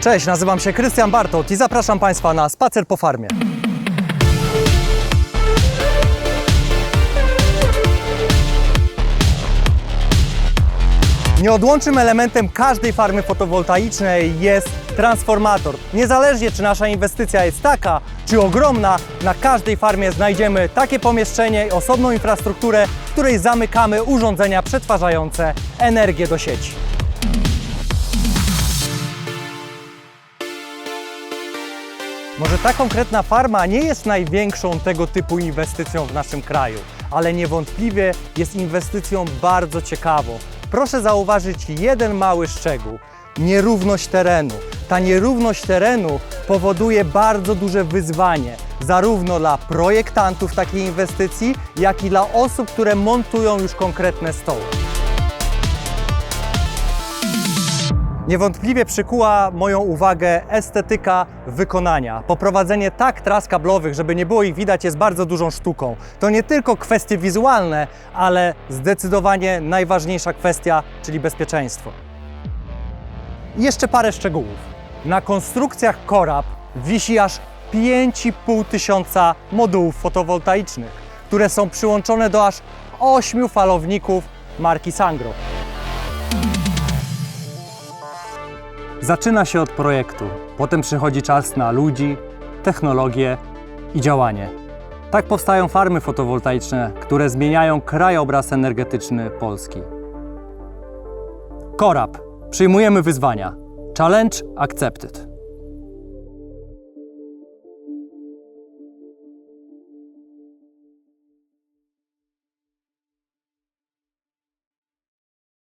Cześć, nazywam się Krystian Bartot i zapraszam Państwa na spacer po farmie. Nieodłącznym elementem każdej farmy fotowoltaicznej jest transformator. Niezależnie czy nasza inwestycja jest taka, czy ogromna, na każdej farmie znajdziemy takie pomieszczenie i osobną infrastrukturę, w której zamykamy urządzenia przetwarzające energię do sieci. Może ta konkretna farma nie jest największą tego typu inwestycją w naszym kraju, ale niewątpliwie jest inwestycją bardzo ciekawą. Proszę zauważyć jeden mały szczegół. Nierówność terenu. Ta nierówność terenu powoduje bardzo duże wyzwanie, zarówno dla projektantów takiej inwestycji, jak i dla osób, które montują już konkretne stoły. Niewątpliwie przykuła moją uwagę estetyka wykonania. Poprowadzenie tak tras kablowych, żeby nie było ich widać, jest bardzo dużą sztuką. To nie tylko kwestie wizualne, ale zdecydowanie najważniejsza kwestia, czyli bezpieczeństwo. I jeszcze parę szczegółów. Na konstrukcjach Korab wisi aż 5,5 tysiąca modułów fotowoltaicznych, które są przyłączone do aż 8 falowników marki Sangro. Zaczyna się od projektu, potem przychodzi czas na ludzi, technologię i działanie. Tak powstają farmy fotowoltaiczne, które zmieniają krajobraz energetyczny Polski. Korab. Przyjmujemy wyzwania. Challenge accepted.